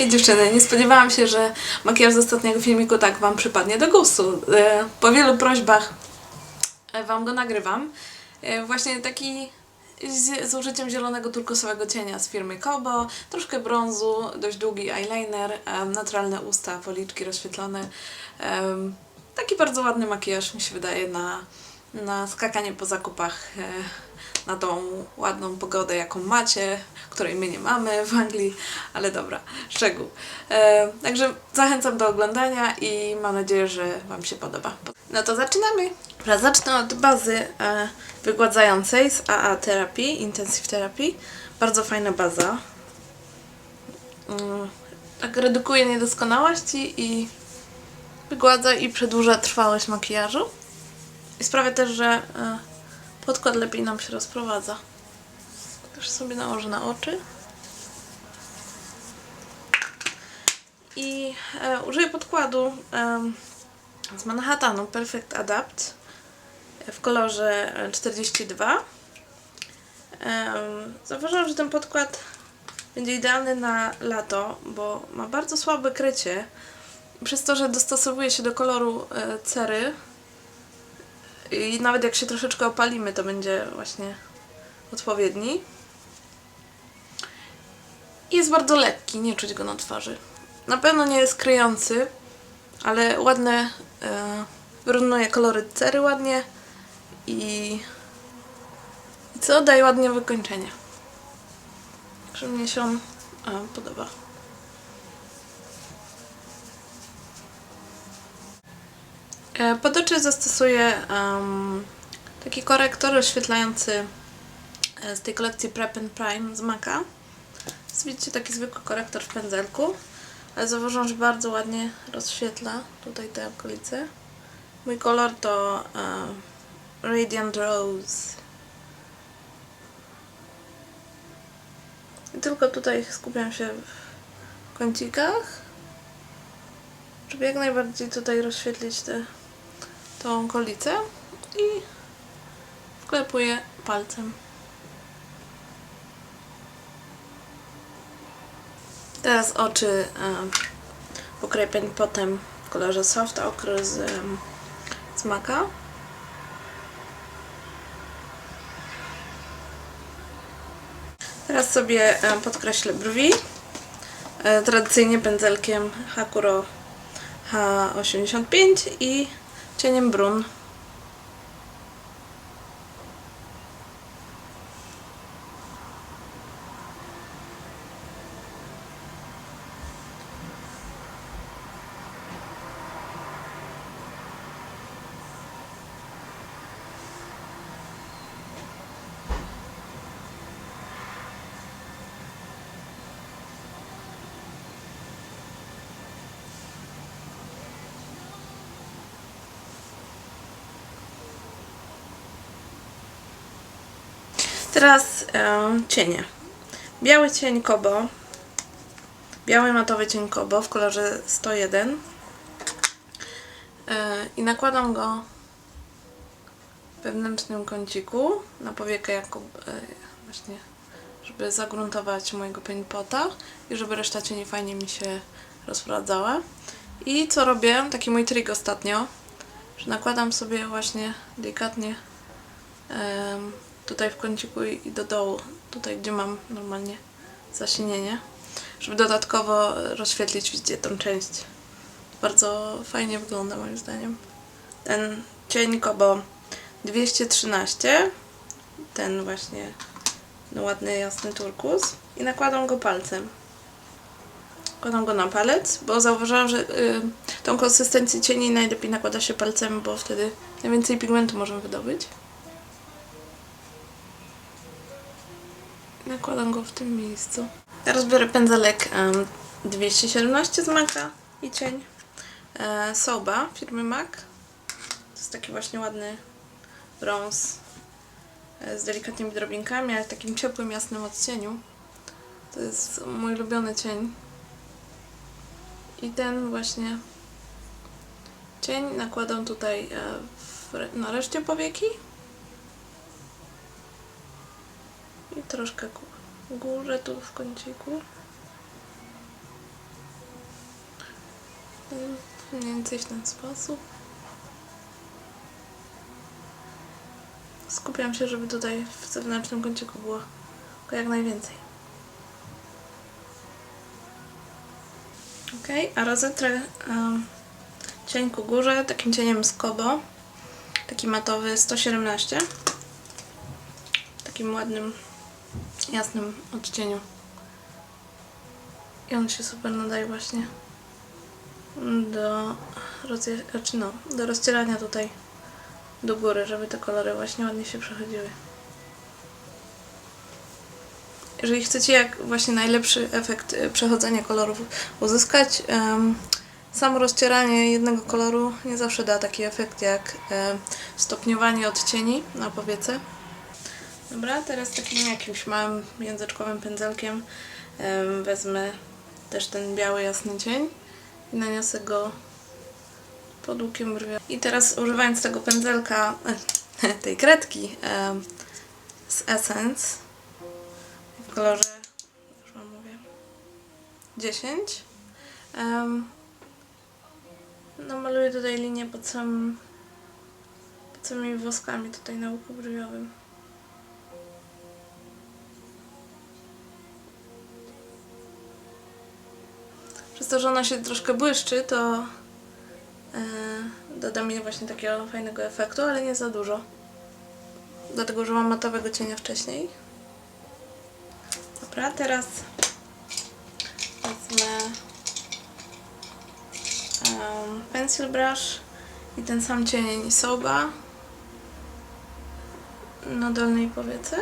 Ej dziewczyny, nie spodziewałam się, że makijaż z ostatniego filmiku tak Wam przypadnie do gustu. E, Po wielu prośbach e, Wam go nagrywam. E, Właśnie taki z, z użyciem zielonego turkosowego cienia z firmy Kobo, troszkę brązu, dość długi eyeliner, naturalne usta, policzki rozświetlone. Taki bardzo ładny makijaż mi się wydaje na, na skakanie po zakupach, e, na tą ładną pogodę, jaką macie, której my nie mamy w Anglii, ale dobra, szczegół. E, także zachęcam do oglądania i mam nadzieję, że Wam się podoba. No to zaczynamy! Zacznę od bazy e, wygładzającej z AA Therapy, Intensive Therapy. Bardzo fajna baza. Mm, tak redukuje niedoskonałości i wygładza i przedłuża trwałość makijażu. I sprawia też, że e, podkład lepiej nam się rozprowadza. Też sobie nałożę na oczy. I e, użyję podkładu z Manhattanu Perfect Adapt w kolorze e, 42. Em, Zauważyłam, że ten podkład będzie idealny na lato, bo ma bardzo słabe krycie. Przez to, że dostosowuje się do koloru e, cery i nawet jak się troszeczkę opalimy, to będzie właśnie odpowiedni. Jest bardzo lekki, nie czuć go na twarzy. Na pewno nie jest kryjący, ale ładne, e, wyrównuje kolory cery ładnie i, i co daje ładnie wykończenie. Także mnie się on e, podoba. Pod oczy zastosuję em, taki korektor oświetlający e, z tej kolekcji Prep and Prime z Maca. Jest, Widzicie taki zwykły korektor w pędzelku, ale zauważyłam, że bardzo ładnie rozświetla tutaj te okolice. Mój kolor to e, Radiant Rose. I tylko tutaj skupiam się w kącikach, żeby jak najbardziej tutaj rozświetlić te, tą okolicę i wklepuję palcem. Teraz oczy um, pokryję potem w kolorze soft ochre z, em, z maka. Teraz sobie em, podkreślę brwi. E, Tradycyjnie pędzelkiem Hakuro H85 i cieniem brun. Teraz em, cienie. Biały cień Kobo. Biały matowy cień Kobo w kolorze 101. E, I nakładam go w wewnętrznym kąciku na powiekę jako e, właśnie żeby zagruntować mojego pota i żeby reszta cieni fajnie mi się rozprowadzała. I co robię? Taki mój trik ostatnio, że nakładam sobie właśnie delikatnie tutaj w kąciku i do dołu, tutaj gdzie mam normalnie zasinienie, żeby dodatkowo rozświetlić widzicie tą część. Bardzo fajnie wygląda moim zdaniem. Ten cień Kobo 213, ten właśnie no, ładny jasny turkus i nakładam go palcem. Nakładam go na palec, bo zauważyłam, że y, tą konsystencję cieni najlepiej nakłada się palcem, bo wtedy najwięcej pigmentu możemy wydobyć. Nakładam go w tym miejscu. Teraz biorę pędzelek em, 217 z Maca i cień e, Soba firmy MAC. To jest taki właśnie ładny brąz e, z delikatnymi drobinkami, ale w takim ciepłym, jasnym odcieniu. To jest mój ulubiony cień. I ten właśnie cień nakładam tutaj e, w, na reszcie powieki. I troszkę górze, tu w kąciku. Mniej więcej w ten sposób. Skupiam się, żeby tutaj w zewnętrznym kąciku było jak najwięcej. Ok, a rozetrę um, cień ku górze takim cieniem z Kobo. Taki matowy 117. Takim ładnym, jasnym odcieniu. I on się super nadaje właśnie do, znaczy no, do rozcierania tutaj do góry, żeby te kolory właśnie ładnie się przechodziły. Jeżeli chcecie jak właśnie najlepszy efekt y, przechodzenia kolorów uzyskać, em, samo rozcieranie jednego koloru nie zawsze da taki efekt jak em, stopniowanie odcieni na powiece. Dobra, teraz takim jakimś małym języczkowym pędzelkiem em, wezmę też ten biały jasny cień i naniosę go pod łukiem brwi. I teraz używając tego pędzelka, tej kredki z Essence w kolorze, już wam mówię, 10, em, namaluję tutaj linię pod samym, pod samymi woskami tutaj na łuku brwiowym. To, że ona się troszkę błyszczy, to e, doda mi właśnie takiego fajnego efektu, ale nie za dużo. Dlatego użyłam matowego cienia wcześniej. Dobra, teraz wezmę um, pencil brush i ten sam cień Soba na dolnej powiece.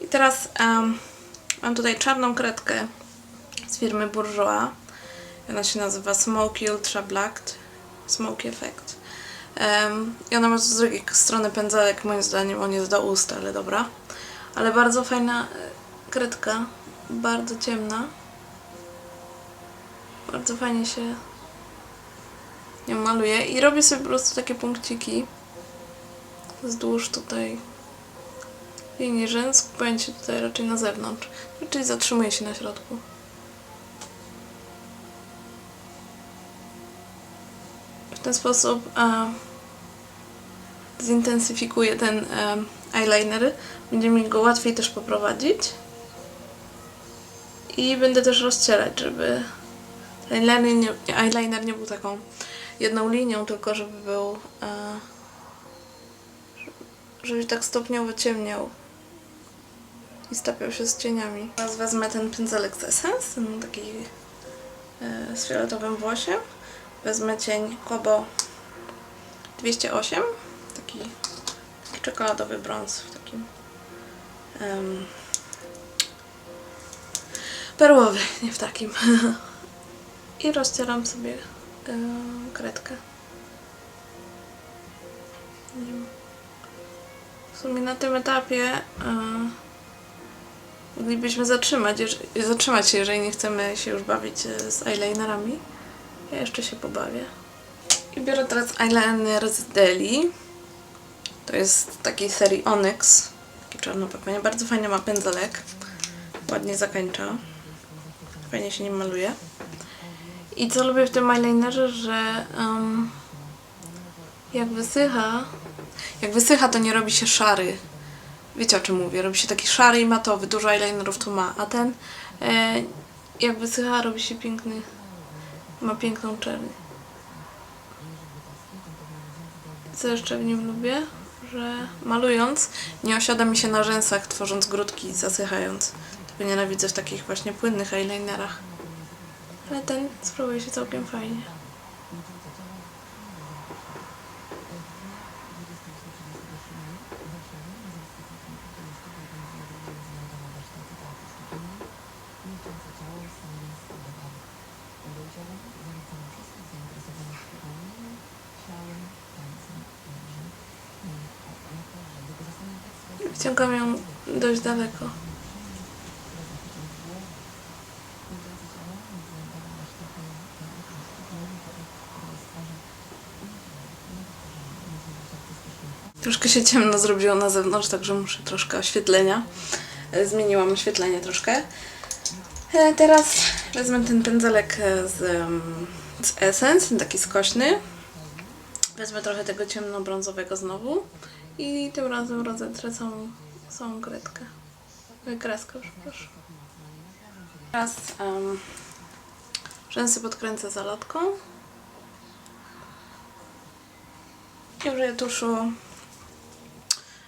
I teraz em, mam tutaj czarną kredkę z firmy Bourjois. Ona się nazywa Smoky Ultra Black Smoky Effect. Em, I ona ma z drugiej strony pędzelek, moim zdaniem on jest do ust, ale dobra. Ale bardzo fajna e, kredka, bardzo ciemna. Bardzo fajnie się nią maluje i robię sobie po prostu takie punkciki wzdłuż tutaj linii rzęs, się tutaj raczej na zewnątrz, czyli zatrzymuję się na środku. Ten sposób e, zintensyfikuję ten e, eyeliner, będzie mi go łatwiej też poprowadzić i będę też rozcierać, żeby eyeliner nie, eyeliner nie był taką jedną linią, tylko żeby był e, żeby tak stopniowo ciemniał i stapiał się z cieniami. Teraz wezmę ten pędzelek z Essence, taki e, z fioletowym włosiem. Wezmę cień Kobo 208, taki, czekoladowy brąz w takim em, perłowy, nie w takim. I rozcieram sobie em, kredkę. W sumie na tym etapie e, moglibyśmy zatrzymać, zatrzymać się, jeżeli nie chcemy się już bawić e, z eyelinerami. Ja jeszcze się pobawię. I biorę teraz eyeliner z Deli. To jest takiej serii Onyx. Taki czarno-pepenie. Bardzo fajnie ma pędzelek. Ładnie zakończa. Fajnie się nim maluje. I co lubię w tym eyelinerze, że em, jak wysycha, jak wysycha, to nie robi się szary. Wiecie o czym mówię? Robi się taki szary i matowy. Dużo eyelinerów tu ma. A ten, e, jak wysycha, robi się piękny. Ma piękną czerń. Co jeszcze w nim lubię? Że malując nie osiada mi się na rzęsach, tworząc grudki i zasychając. Tego nienawidzę w takich właśnie płynnych eyelinerach. Ale ten sprawuje się całkiem fajnie. Wciągam ją dość daleko. Troszkę się ciemno zrobiło na zewnątrz, także muszę troszkę oświetlenia. E, Zmieniłam oświetlenie troszkę. E, Teraz wezmę ten pędzelek e, z z Essence, taki skośny. Wezmę trochę tego ciemnobrązowego znowu i tym razem rozetrę całą, całą kredkę. Kreskę, przepraszam. Teraz um, rzęsy podkręcę zalotką. I użyję tuszu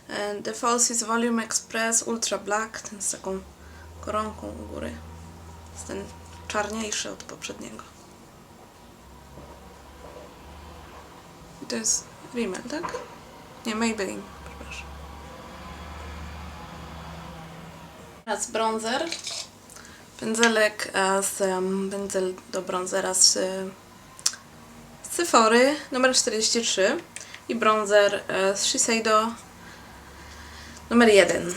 e, The Falsies Volume Express Ultra Black, ten z taką koronką u góry. Jest ten czarniejszy od poprzedniego. I to jest Rimmel, tak? Nie, Maybelline, przepraszam. Teraz bronzer. Pędzelek e, z pędzel do bronzera z, z Sephory numer 43 i bronzer e, z Shiseido numer 1.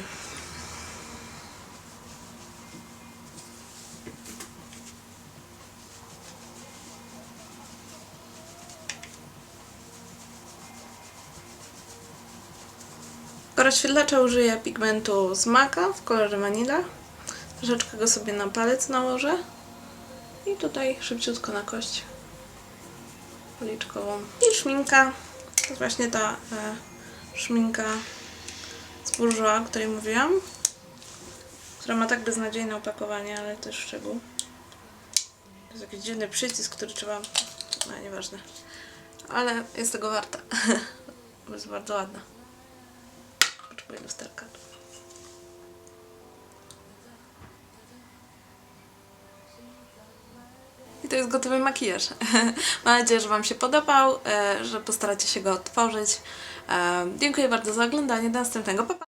rozświetlacza użyję pigmentu z Maka w kolorze Vanilla. Troszeczkę go sobie na palec nałożę. I tutaj szybciutko na kość policzkową. I szminka. To jest właśnie ta e, szminka z Bourjois, o której mówiłam. Która ma tak beznadziejne opakowanie, ale też szczegół. To jest jakiś dziwny przycisk, który trzeba... No, nieważne. Ale jest tego warta. Bo jest bardzo ładna. Potrzebuję lusterka. I to jest gotowy makijaż. Mam nadzieję, że Wam się podobał, e, że postaracie się go odtworzyć. E, Dziękuję bardzo za oglądanie. Do następnego. Pa, pa.